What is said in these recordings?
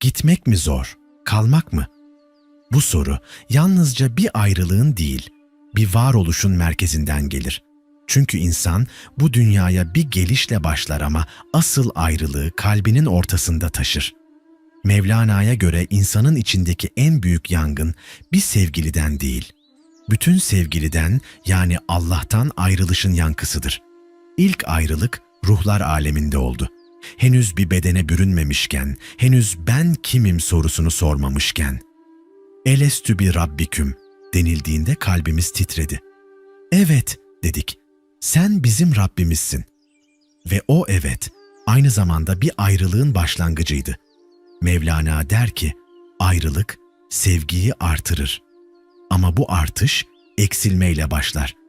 Gitmek mi zor, kalmak mı? Bu soru yalnızca bir ayrılığın değil, bir varoluşun merkezinden gelir. Çünkü insan bu dünyaya bir gelişle başlar ama asıl ayrılığı kalbinin ortasında taşır. Mevlana'ya göre insanın içindeki en büyük yangın bir sevgiliden değil, bütün sevgiliden yani Allah'tan ayrılışın yankısıdır. İlk ayrılık ruhlar aleminde oldu. Henüz bir bedene bürünmemişken, henüz ben kimim sorusunu sormamışken. Elestü bir Rabbiküm denildiğinde kalbimiz titredi. Evet dedik. Sen bizim Rabbimizsin. Ve o evet aynı zamanda bir ayrılığın başlangıcıydı. Mevlana der ki, ayrılık sevgiyi artırır. Ama bu artış eksilmeyle başlar.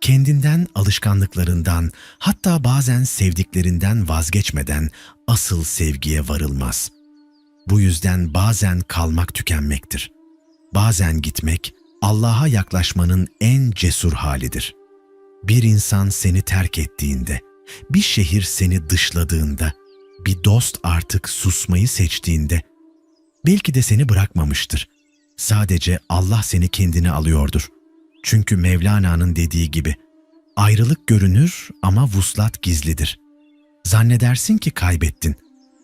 Kendinden, alışkanlıklarından, hatta bazen sevdiklerinden vazgeçmeden asıl sevgiye varılmaz. Bu yüzden bazen kalmak tükenmektir. Bazen gitmek Allah'a yaklaşmanın en cesur halidir. Bir insan seni terk ettiğinde, bir şehir seni dışladığında, bir dost artık susmayı seçtiğinde, belki de seni bırakmamıştır. Sadece Allah seni kendine alıyordur. Çünkü Mevlana'nın dediği gibi, ayrılık görünür ama vuslat gizlidir. Zannedersin ki kaybettin.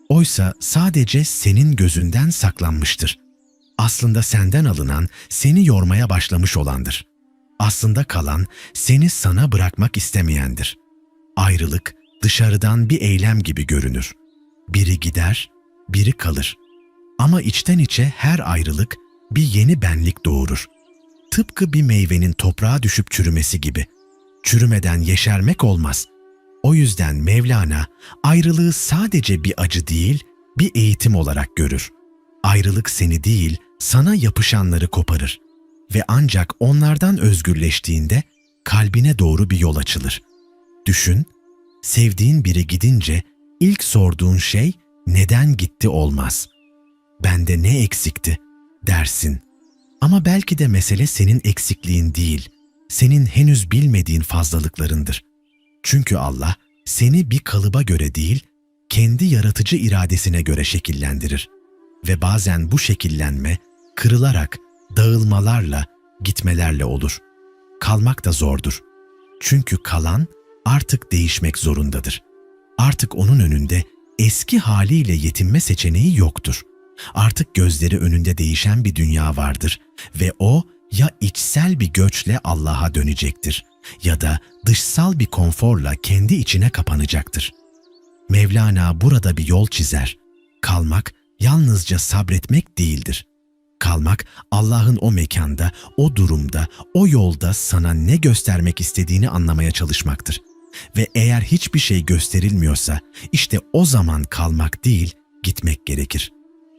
Oysa sadece senin gözünden saklanmıştır. Aslında senden alınan seni yormaya başlamış olandır. Aslında kalan seni sana bırakmak istemeyendir. Ayrılık dışarıdan bir eylem gibi görünür. Biri gider, biri kalır. Ama içten içe her ayrılık bir yeni benlik doğurur. Tıpkı bir meyvenin toprağa düşüp çürümesi gibi. Çürümeden yeşermek olmaz. O yüzden Mevlana ayrılığı sadece bir acı değil, bir eğitim olarak görür. Ayrılık seni değil, sana yapışanları koparır ve ancak onlardan özgürleştiğinde kalbine doğru bir yol açılır. Düşün, sevdiğin biri gidince ilk sorduğun şey neden gitti olmaz. Bende ne eksikti dersin. Ama belki de mesele senin eksikliğin değil, senin henüz bilmediğin fazlalıklarındır. Çünkü Allah seni bir kalıba göre değil, kendi yaratıcı iradesine göre şekillendirir. Ve bazen bu şekillenme kırılarak, dağılmalarla, gitmelerle olur. Kalmak da zordur. Çünkü kalan artık değişmek zorundadır. Artık onun önünde eski haliyle yetinme seçeneği yoktur. Artık gözleri önünde değişen bir dünya vardır ve o ya içsel bir göçle Allah'a dönecektir ya da dışsal bir konforla kendi içine kapanacaktır. Mevlana burada bir yol çizer. Kalmak yalnızca sabretmek değildir. Kalmak Allah'ın o mekanda, o durumda, o yolda sana ne göstermek istediğini anlamaya çalışmaktır. Ve eğer hiçbir şey gösterilmiyorsa işte o zaman kalmak değil, gitmek gerekir.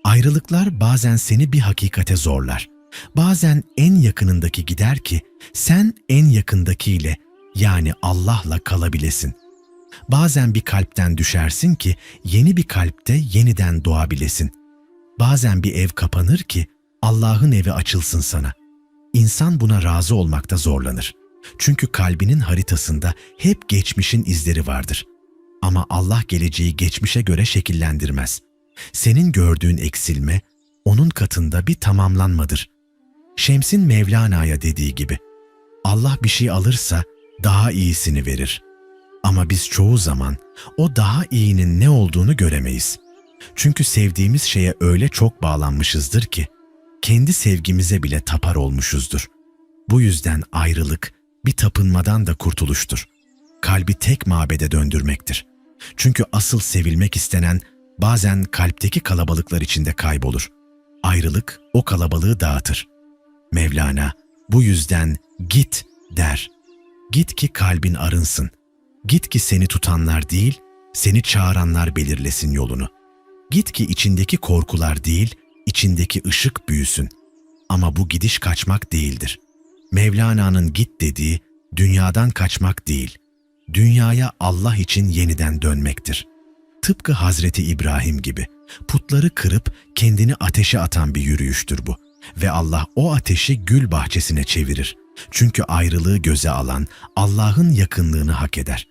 Ayrılıklar bazen seni bir hakikate zorlar. Bazen en yakınındaki gider ki sen en yakındakiyle yani Allah'la kalabilesin. Bazen bir kalpten düşersin ki yeni bir kalpte yeniden doğabilesin. Bazen bir ev kapanır ki Allah'ın evi açılsın sana. İnsan buna razı olmakta zorlanır. Çünkü kalbinin haritasında hep geçmişin izleri vardır. Ama Allah geleceği geçmişe göre şekillendirmez. Senin gördüğün eksilme, onun katında bir tamamlanmadır. Şems'in Mevlana'ya dediği gibi, Allah bir şey alırsa daha iyisini verir. Ama biz çoğu zaman o daha iyinin ne olduğunu göremeyiz. Çünkü sevdiğimiz şeye öyle çok bağlanmışızdır ki, kendi sevgimize bile tapar olmuşuzdur. Bu yüzden ayrılık bir tapınmadan da kurtuluştur. Kalbi tek mabede döndürmektir. Çünkü asıl sevilmek istenen bazen kalpteki kalabalıklar içinde kaybolur. Ayrılık o kalabalığı dağıtır. Mevlana bu yüzden git der. Git ki kalbin arınsın. Git ki seni tutanlar değil, seni çağıranlar belirlesin yolunu. Git ki içindeki korkular değil, içindeki ışık büyüsün. Ama bu gidiş kaçmak değildir. Mevlana'nın git dediği dünyadan kaçmak değil, dünyaya Allah için yeniden dönmektir. Tıpkı Hazreti İbrahim gibi putları kırıp kendini ateşe atan bir yürüyüştür bu. Ve Allah o ateşi gül bahçesine çevirir. Çünkü ayrılığı göze alan Allah'ın yakınlığını hak eder.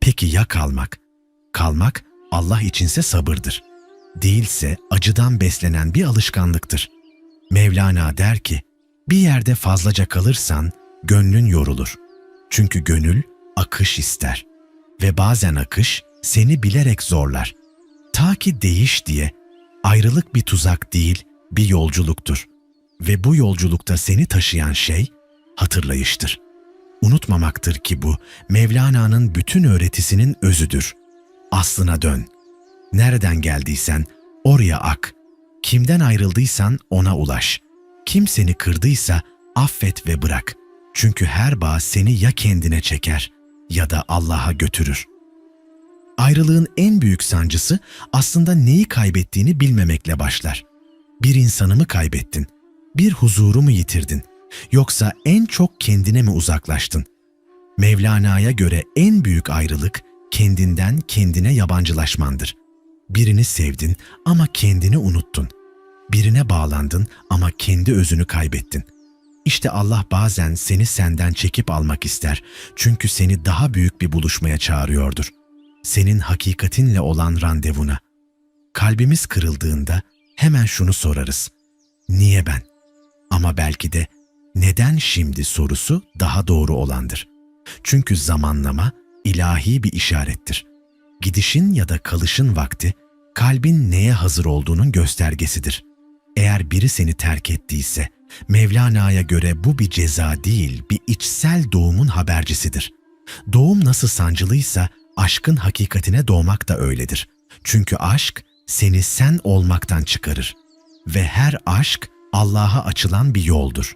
Peki ya kalmak? Kalmak Allah içinse sabırdır. değilse acıdan beslenen bir alışkanlıktır. Mevlana der ki, bir yerde fazlaca kalırsan gönlün yorulur. Çünkü gönül akış ister ve bazen akış seni bilerek zorlar. Ta ki değiş diye ayrılık bir tuzak değil, bir yolculuktur. Ve bu yolculukta seni taşıyan şey hatırlayıştır. Unutmamaktır ki bu Mevlana'nın bütün öğretisinin özüdür. Aslına dön. Nereden geldiysen oraya ak. Kimden ayrıldıysan ona ulaş. Kim seni kırdıysa affet ve bırak. Çünkü her bağ seni ya kendine çeker ya da Allah'a götürür. Ayrılığın en büyük sancısı aslında neyi kaybettiğini bilmemekle başlar. Bir insanı mı kaybettin? Bir huzuru mu yitirdin? Yoksa en çok kendine mi uzaklaştın? Mevlana'ya göre en büyük ayrılık kendinden kendine yabancılaşmandır. Birini sevdin ama kendini unuttun. Birine bağlandın ama kendi özünü kaybettin. İşte Allah bazen seni senden çekip almak ister çünkü seni daha büyük bir buluşmaya çağırıyordur. Senin hakikatinle olan randevuna. Kalbimiz kırıldığında hemen şunu sorarız. Niye ben? Ama belki de neden şimdi sorusu daha doğru olandır. Çünkü zamanlama ilahi bir işarettir. Gidişin ya da kalışın vakti kalbin neye hazır olduğunun göstergesidir. Eğer biri seni terk ettiyse Mevlana'ya göre bu bir ceza değil, bir içsel doğumun habercisidir. Doğum nasıl sancılıysa aşkın hakikatine doğmak da öyledir. Çünkü aşk seni sen olmaktan çıkarır ve her aşk Allah'a açılan bir yoldur.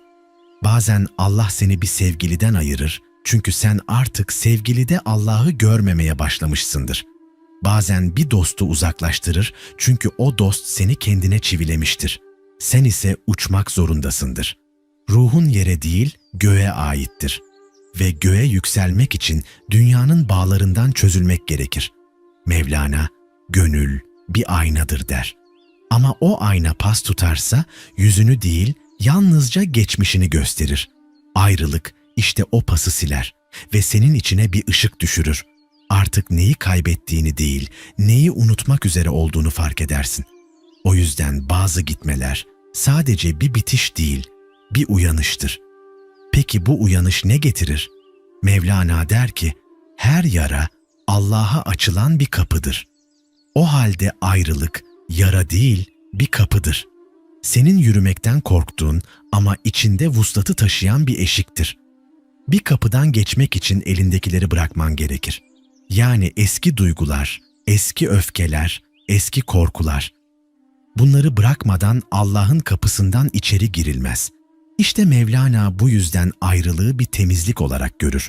Bazen Allah seni bir sevgiliden ayırır çünkü sen artık sevgilide Allah'ı görmemeye başlamışsındır. Bazen bir dostu uzaklaştırır çünkü o dost seni kendine çivilemiştir. Sen ise uçmak zorundasındır. Ruhun yere değil, göğe aittir. Ve göğe yükselmek için dünyanın bağlarından çözülmek gerekir. Mevlana, gönül bir aynadır der. Ama o ayna pas tutarsa yüzünü değil, yalnızca geçmişini gösterir. Ayrılık işte o pası siler ve senin içine bir ışık düşürür. Artık neyi kaybettiğini değil, neyi unutmak üzere olduğunu fark edersin. O yüzden bazı gitmeler sadece bir bitiş değil, bir uyanıştır. Peki bu uyanış ne getirir? Mevlana der ki, her yara Allah'a açılan bir kapıdır. O halde ayrılık yara değil, bir kapıdır. Senin yürümekten korktuğun ama içinde vuslatı taşıyan bir eşiktir. Bir kapıdan geçmek için elindekileri bırakman gerekir. Yani eski duygular, eski öfkeler, eski korkular. Bunları bırakmadan Allah'ın kapısından içeri girilmez. İşte Mevlana bu yüzden ayrılığı bir temizlik olarak görür.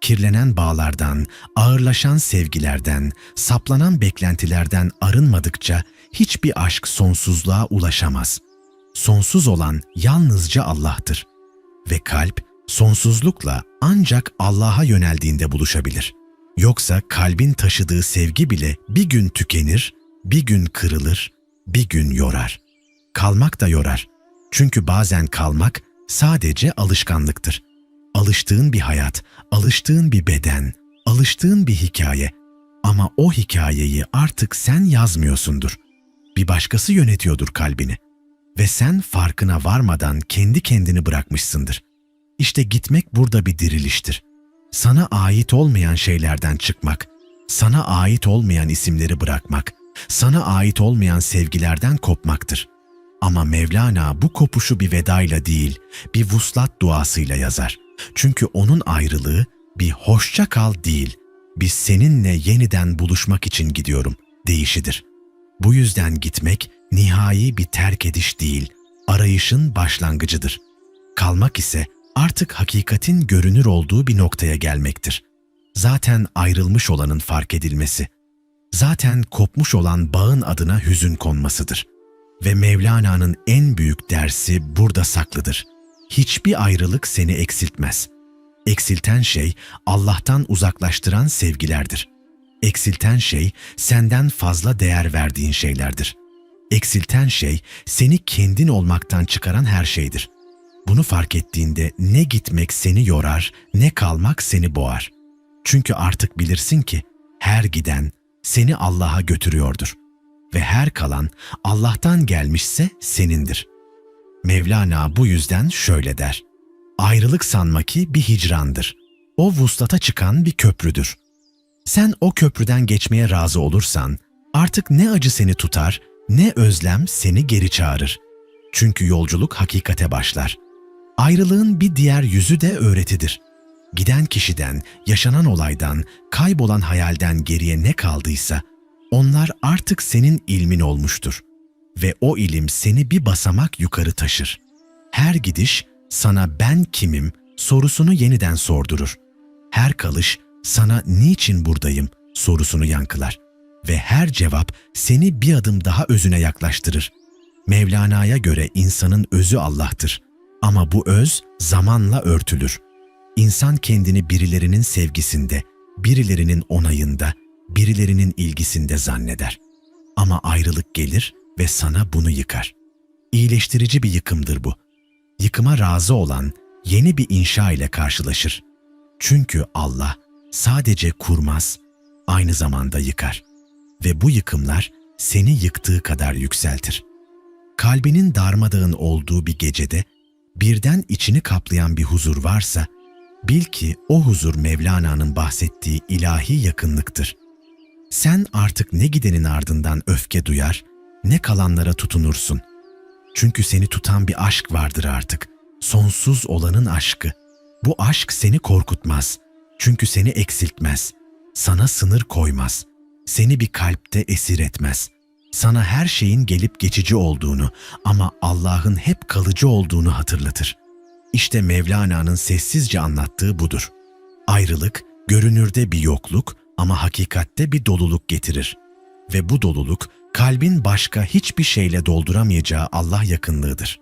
Kirlenen bağlardan, ağırlaşan sevgilerden, saplanan beklentilerden arınmadıkça hiçbir aşk sonsuzluğa ulaşamaz. Sonsuz olan yalnızca Allah'tır ve kalp sonsuzlukla ancak Allah'a yöneldiğinde buluşabilir. Yoksa kalbin taşıdığı sevgi bile bir gün tükenir, bir gün kırılır, bir gün yorar. Kalmak da yorar. Çünkü bazen kalmak sadece alışkanlıktır. Alıştığın bir hayat, alıştığın bir beden, alıştığın bir hikaye. Ama o hikayeyi artık sen yazmıyorsundur. Bir başkası yönetiyordur kalbini. Ve sen farkına varmadan kendi kendini bırakmışsındır. İşte gitmek burada bir diriliştir. Sana ait olmayan şeylerden çıkmak, sana ait olmayan isimleri bırakmak, sana ait olmayan sevgilerden kopmaktır. Ama Mevlana bu kopuşu bir vedayla değil, bir vuslat duasıyla yazar. Çünkü onun ayrılığı bir hoşça kal değil, biz seninle yeniden buluşmak için gidiyorum deyişidir. Bu yüzden gitmek nihai bir terk ediş değil, arayışın başlangıcıdır. Kalmak ise artık hakikatin görünür olduğu bir noktaya gelmektir. Zaten ayrılmış olanın fark edilmesi, zaten kopmuş olan bağın adına hüzün konmasıdır. Ve Mevlana'nın en büyük dersi burada saklıdır. Hiçbir ayrılık seni eksiltmez. Eksilten şey Allah'tan uzaklaştıran sevgilerdir. Eksilten şey senden fazla değer verdiğin şeylerdir. Eksilten şey seni kendin olmaktan çıkaran her şeydir. Bunu fark ettiğinde ne gitmek seni yorar, ne kalmak seni boğar. Çünkü artık bilirsin ki her giden seni Allah'a götürüyordur. Ve her kalan Allah'tan gelmişse senindir. Mevlana bu yüzden şöyle der. Ayrılık sanmaki bir hicrandır. O vuslata çıkan bir köprüdür. Sen o köprüden geçmeye razı olursan artık ne acı seni tutar ne özlem seni geri çağırır. Çünkü yolculuk hakikate başlar. Ayrılığın bir diğer yüzü de öğretidir. Giden kişiden, yaşanan olaydan, kaybolan hayalden geriye ne kaldıysa onlar artık senin ilmin olmuştur ve o ilim seni bir basamak yukarı taşır. Her gidiş sana ben kimim sorusunu yeniden sordurur. Her kalış sana niçin buradayım sorusunu yankılar ve her cevap seni bir adım daha özüne yaklaştırır. Mevlana'ya göre insanın özü Allah'tır ama bu öz zamanla örtülür. İnsan kendini birilerinin sevgisinde, birilerinin onayında, birilerinin ilgisinde zanneder. Ama ayrılık gelir ve sana bunu yıkar. İyileştirici bir yıkımdır bu. Yıkıma razı olan yeni bir inşa ile karşılaşır. Çünkü Allah sadece kurmaz, aynı zamanda yıkar. Ve bu yıkımlar seni yıktığı kadar yükseltir. Kalbinin darmadağın olduğu bir gecede birden içini kaplayan bir huzur varsa, bil ki o huzur Mevlana'nın bahsettiği ilahi yakınlıktır. Sen artık ne gidenin ardından öfke duyar, ne kalanlara tutunursun. Çünkü seni tutan bir aşk vardır artık. Sonsuz olanın aşkı. Bu aşk seni korkutmaz. Çünkü seni eksiltmez. Sana sınır koymaz. Seni bir kalpte esir etmez. Sana her şeyin gelip geçici olduğunu ama Allah'ın hep kalıcı olduğunu hatırlatır. İşte Mevlana'nın sessizce anlattığı budur. Ayrılık, görünürde bir yokluk ama hakikatte bir doluluk getirir. Ve bu doluluk, kalbin başka hiçbir şeyle dolduramayacağı Allah yakınlığıdır.